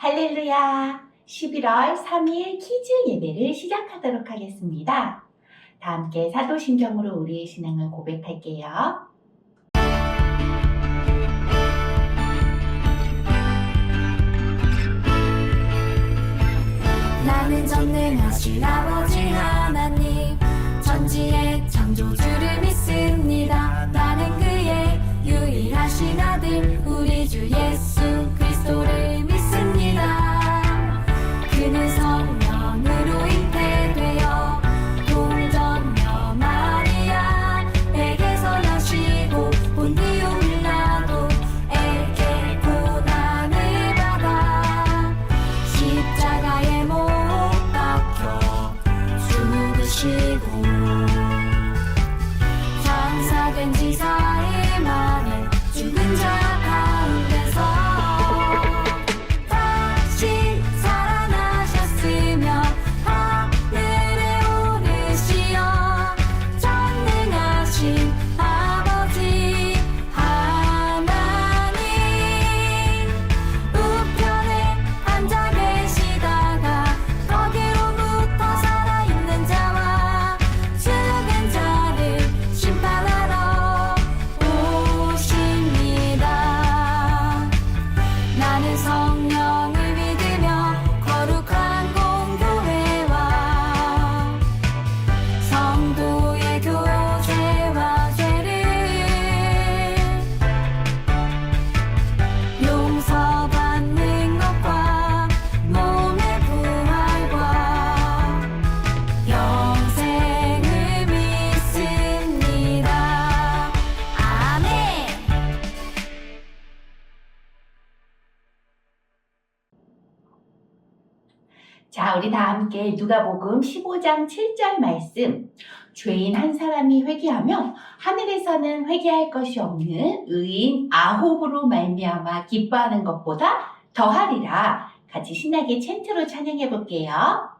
할렐루야! 11월 3일 키즈 예배를 시작하도록 하겠습니다. 다 함께 사도신경으로 우리의 신앙을 고백할게요. 나는 전능하신 아버지 하나님 전지의 창조주를 믿습니다 나는 그의 유일하신 아들 우리 주 예수 성령 자, 우리 다 함께 누가복음 15장 7절 말씀. 죄인 한 사람이 회개하면 하늘에서는 회개할 것이 없는 의인 아홉으로 말미암아 기뻐하는 것보다 더하리라. 같이 신나게 챈트로 찬양해 볼게요.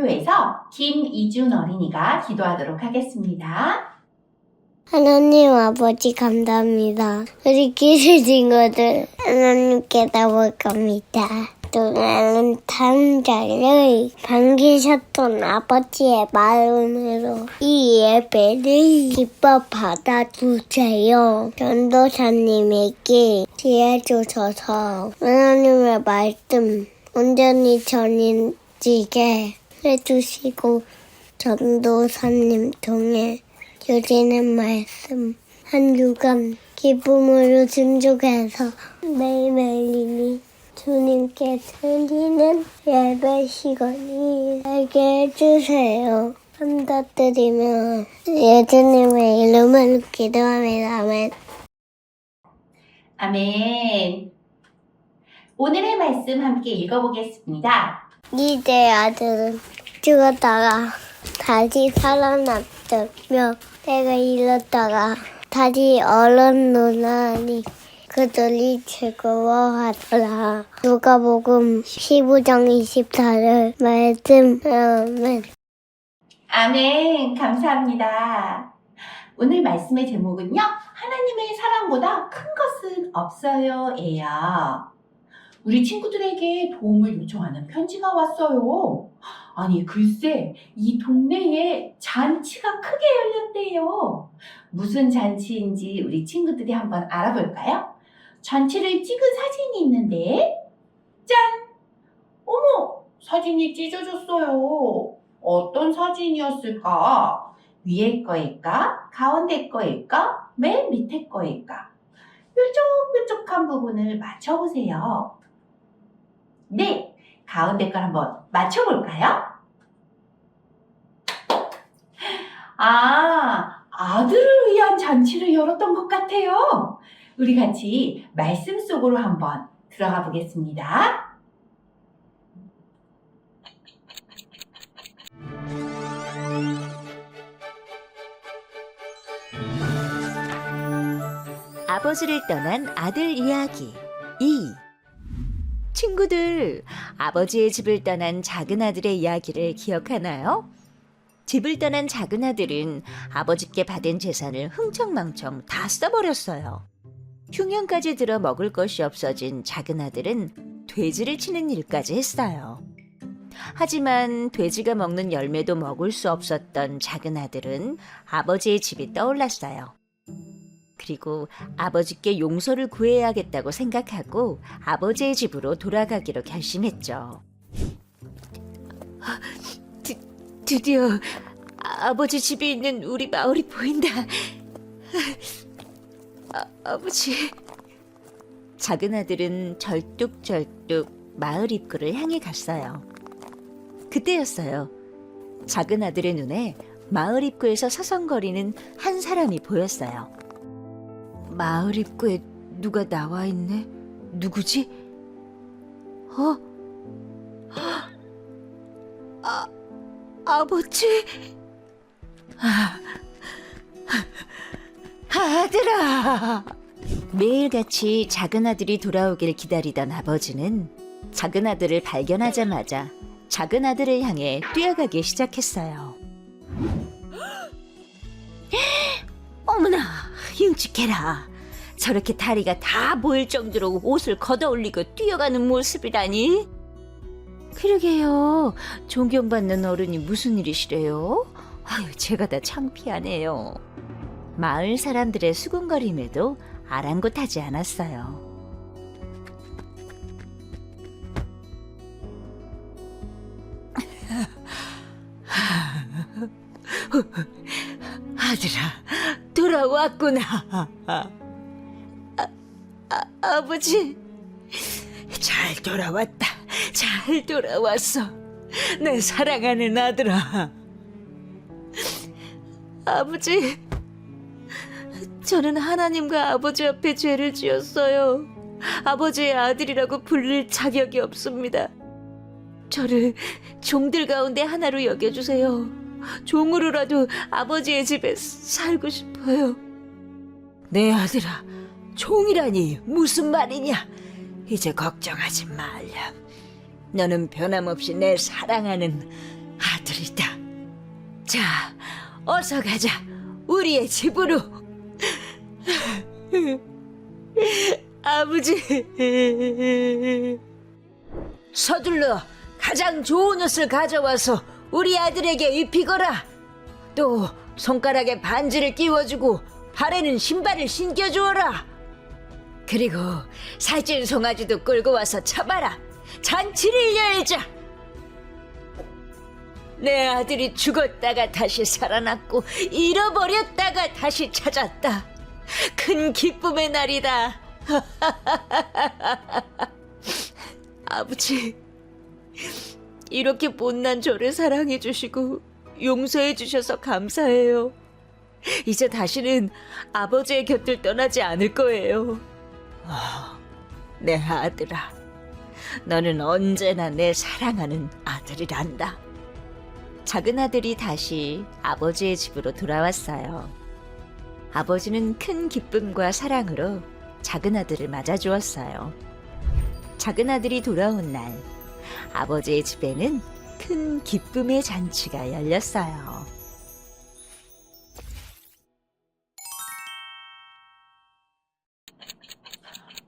대표해서 김이준 어린이가 기도하도록 하겠습니다. 하나님 아버지 감사합니다. 우리 기술 친구들 하나님께 나올 겁니다. 또나는 탐자를 반기셨던 아버지의 마음으로 이 예배를 기뻐 받아주세요. 전도사님에게 지혜 주셔서 하나님의 말씀 온전히 전해지게 해주시고 전도사님 통해 주시는 말씀 한 주간 기쁨으로 충족해서 매일매일이 주님께 드리는 예배 시간이 되게 해주세요. 감사드리며 예수님의 이름으로 기도합니다. 아멘. 아멘. 오늘의 말씀 함께 읽어보겠습니다. 이제 아들은 죽었다가 다시 살아났다며 내가 잃었다가 다시 얼었노라니 그들이 즐거워하더라. 누가복음 15장 24절 말씀 아멘. 아멘. 감사합니다. 오늘 말씀의 제목은요. 하나님의 사랑보다 큰 것은 없어요. 예요. 우리 친구들에게 도움을 요청하는 편지가 왔어요. 아니, 글쎄, 이 동네에 잔치가 크게 열렸대요. 무슨 잔치인지 우리 친구들이 한번 알아볼까요? 잔치를 찍은 사진이 있는데, 짠! 어머! 사진이 찢어졌어요. 어떤 사진이었을까? 위에 거일까? 가운데 거일까? 맨 밑에 거일까? 뾰족뾰족한 부분을 맞춰보세요. 네, 가운데 걸 한번 맞춰볼까요? 아, 아들을 위한 잔치를 열었던 것 같아요. 우리 같이 말씀 속으로 한번 들어가 보겠습니다. 아버지를 떠난 아들 이야기 2 친구들, 아버지의 집을 떠난 작은 아들의 이야기를 기억하나요? 집을 떠난 작은 아들은 아버지께 받은 재산을 흥청망청 다 써버렸어요. 흉년까지 들어 먹을 것이 없어진 작은 아들은 돼지를 치는 일까지 했어요. 하지만 돼지가 먹는 열매도 먹을 수 없었던 작은 아들은 아버지의 집이 떠올랐어요. 그리고 아버지께 용서를 구해야겠다고 생각하고 아버지의 집으로 돌아가기로 결심했죠. 드, 드디어 아버지 집이 있는 우리 마을이 보인다. 아, 아버지. 작은 아들은 절뚝절뚝 마을 입구를 향해 갔어요. 그때였어요. 작은 아들의 눈에 마을 입구에서 서성거리는 한 사람이 보였어요. 마을 입구에 누가 나와 있네? 누구지? 어? 아, 아버지? 아, 아들아! 매일같이 작은 아들이 돌아오길 기다리던 아버지는 작은 아들을 발견하자마자 작은 아들을 향해 뛰어가기 시작했어요. 어머나, 흉측해라. 저렇게 다리가 다 보일 정도로 옷을 걷어올리고 뛰어가는 모습이라니? 그러게요. 존경받는 어른이 무슨 일이시래요? 아유, 제가 다 창피하네요. 마을 사람들의 수군거림에도 아랑곳하지 않았어요. 아들아, 돌아왔구나. 아버지, 잘 돌아왔다. 잘 돌아왔어. 내 사랑하는 아들아. 아버지, 저는 하나님과 아버지 앞에 죄를 지었어요. 아버지의 아들이라고 불릴 자격이 없습니다. 저를 종들 가운데 하나로 여겨주세요. 종으로라도 아버지의 집에 살고 싶어요. 내 아들아, 종이라니 무슨 말이냐? 이제 걱정하지 말렴. 너는 변함없이 내 사랑하는 아들이다. 자, 어서 가자. 우리의 집으로. 아버지. 서둘러 가장 좋은 옷을 가져와서 우리 아들에게 입히거라. 또 손가락에 반지를 끼워주고 발에는 신발을 신겨주어라. 그리고 살찐 송아지도 끌고 와서 잡아라. 잔치를 열자. 내 아들이 죽었다가 다시 살아났고 잃어버렸다가 다시 찾았다. 큰 기쁨의 날이다. 아버지, 이렇게 못난 저를 사랑해 주시고 용서해 주셔서 감사해요. 이제 다시는 아버지의 곁을 떠나지 않을 거예요. 아, 내 아들아, 너는 언제나 내 사랑하는 아들이란다. 작은 아들이 다시 아버지의 집으로 돌아왔어요. 아버지는 큰 기쁨과 사랑으로 작은 아들을 맞아주었어요. 작은 아들이 돌아온 날, 아버지의 집에는 큰 기쁨의 잔치가 열렸어요.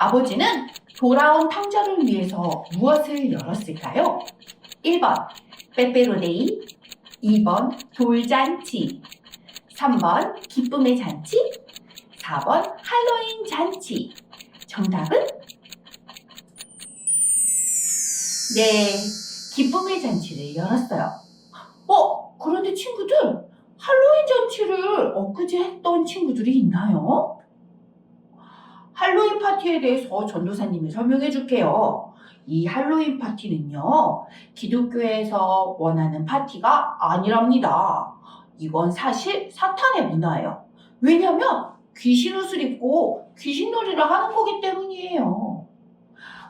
아버지는 돌아온 탕자를 위해서 무엇을 열었을까요? 1번 빼빼로데이 2번 돌잔치 3번 기쁨의 잔치 4번 할로윈 잔치 정답은? 네, 기쁨의 잔치를 열었어요. 어, 그런데 친구들, 할로윈 잔치를 엊그제 했던 친구들이 있나요? 할로윈 파티에 대해서 전도사님이 설명해 줄게요. 이 할로윈 파티는요, 기독교에서 원하는 파티가 아니랍니다. 이건 사실 사탄의 문화예요. 왜냐면 귀신 옷을 입고 귀신놀이를 하는 거기 때문이에요.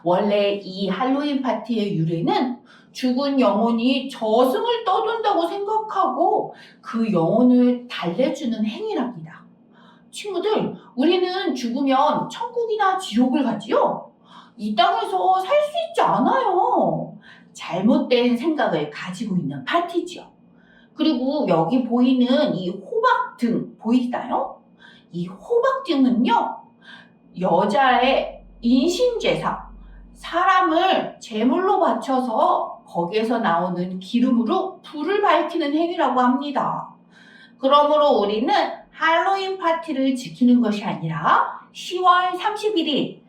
원래 이 할로윈 파티의 유래는 죽은 영혼이 저승을 떠돈다고 생각하고 그 영혼을 달래주는 행위랍니다. 친구들, 우리는 죽으면 천국이나 지옥을 가지요? 이 땅에서 살 수 있지 않아요. 잘못된 생각을 가지고 있는 파티지요. 그리고 여기 보이는 이 호박등 보이시나요? 이 호박등은요, 여자의 인신제사, 사람을 제물로 바쳐서 거기에서 나오는 기름으로 불을 밝히는 행위라고 합니다. 그러므로 우리는 할로윈 파티를 지키는 것이 아니라 10월 31일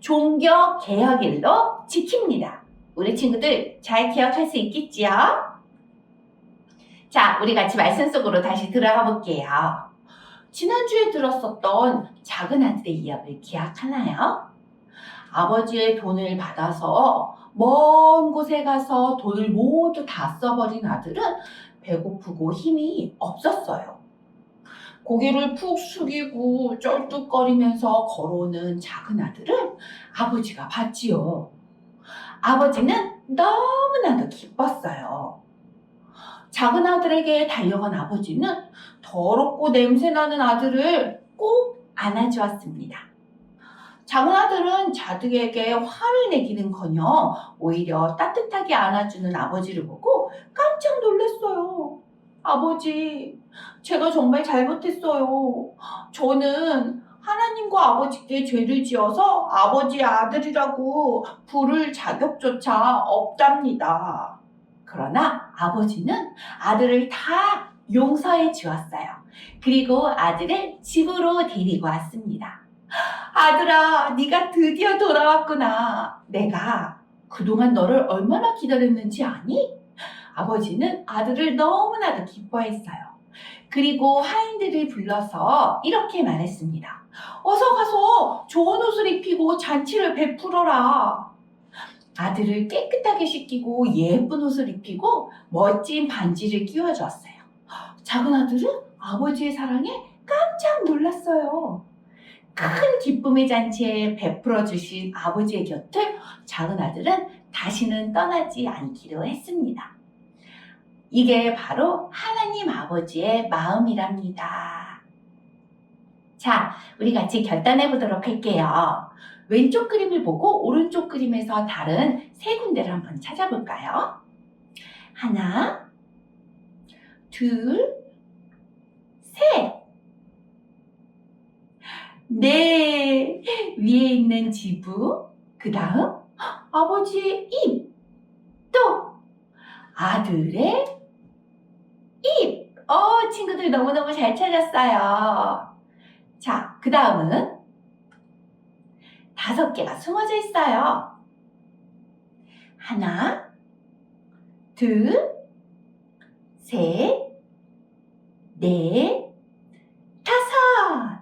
종교 개혁일로 지킵니다. 우리 친구들 잘 기억할 수 있겠지요? 자, 우리 같이 말씀 속으로 다시 들어가 볼게요. 지난주에 들었었던 작은 아들의 이야기를 기억하나요? 아버지의 돈을 받아서 먼 곳에 가서 돈을 모두 다 써버린 아들은 배고프고 힘이 없었어요. 고개를 푹 숙이고 쩔뚝거리면서 걸어오는 작은 아들을 아버지가 봤지요. 아버지는 너무나도 기뻤어요. 작은 아들에게 달려간 아버지는 더럽고 냄새나는 아들을 꼭 안아주었습니다. 작은 아들은 자득에게 화를 내기는커녕 오히려 따뜻하게 안아주는 아버지를 보고. 아버지, 제가 정말 잘못했어요. 저는 하나님과 아버지께 죄를 지어서 아버지의 아들이라고 부를 자격조차 없답니다. 그러나 아버지는 아들을 다 용서해 주었어요. 그리고 아들을 집으로 데리고 왔습니다. 아들아, 네가 드디어 돌아왔구나. 내가 그동안 너를 얼마나 기다렸는지 아니? 아버지는 아들을 너무나도 기뻐했어요. 그리고 하인들을 불러서 이렇게 말했습니다. 어서 가서 좋은 옷을 입히고 잔치를 베풀어라. 아들을 깨끗하게 씻기고 예쁜 옷을 입히고 멋진 반지를 끼워주었어요. 작은 아들은 아버지의 사랑에 깜짝 놀랐어요. 큰 기쁨의 잔치에 베풀어 주신 아버지의 곁을 작은 아들은 다시는 떠나지 않기로 했습니다. 이게 바로 하나님 아버지의 마음이랍니다. 자, 우리 같이 결단해 보도록 할게요. 왼쪽 그림을 보고 오른쪽 그림에서 다른 세 군데를 한번 찾아볼까요? 하나, 둘, 셋. 네, 위에 있는 지부, 그 다음 아버지의 입, 또 아들의 입. 어, 친구들 너무너무 잘 찾았어요. 자, 그 다음은 다섯 개가 숨어져 있어요. 하나, 둘, 셋, 넷, 다섯.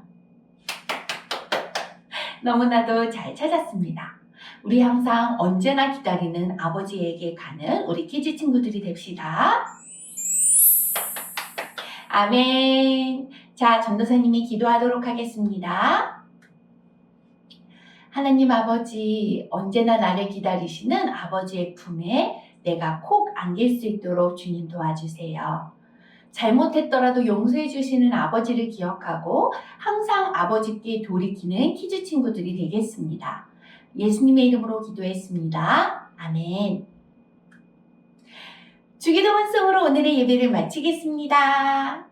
너무나도 잘 찾았습니다. 우리 항상 언제나 기다리는 아버지에게 가는 우리 키즈 친구들이 됩시다. 아멘. 자, 전도사님이 기도하도록 하겠습니다. 하나님 아버지, 언제나 나를 기다리시는 아버지의 품에 내가 콕 안길 수 있도록 주님 도와주세요. 잘못했더라도 용서해 주시는 아버지를 기억하고 항상 아버지께 돌이키는 키즈 친구들이 되겠습니다. 예수님의 이름으로 기도했습니다. 아멘. 주기도 원성으로 오늘의 예배를 마치겠습니다.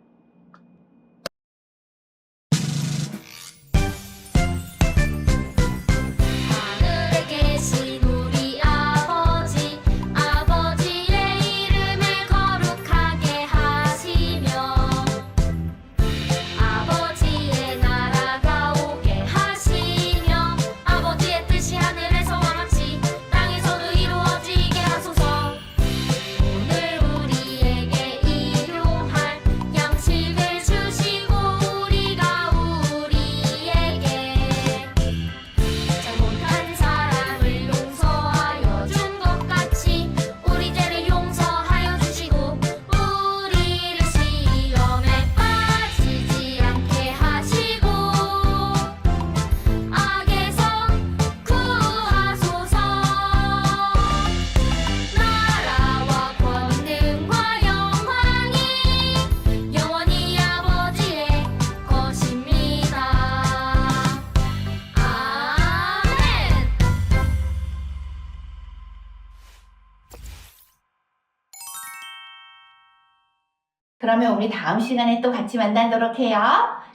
그러면 우리 다음 시간에 또 같이 만나도록 해요.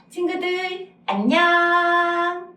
친구들, 안녕!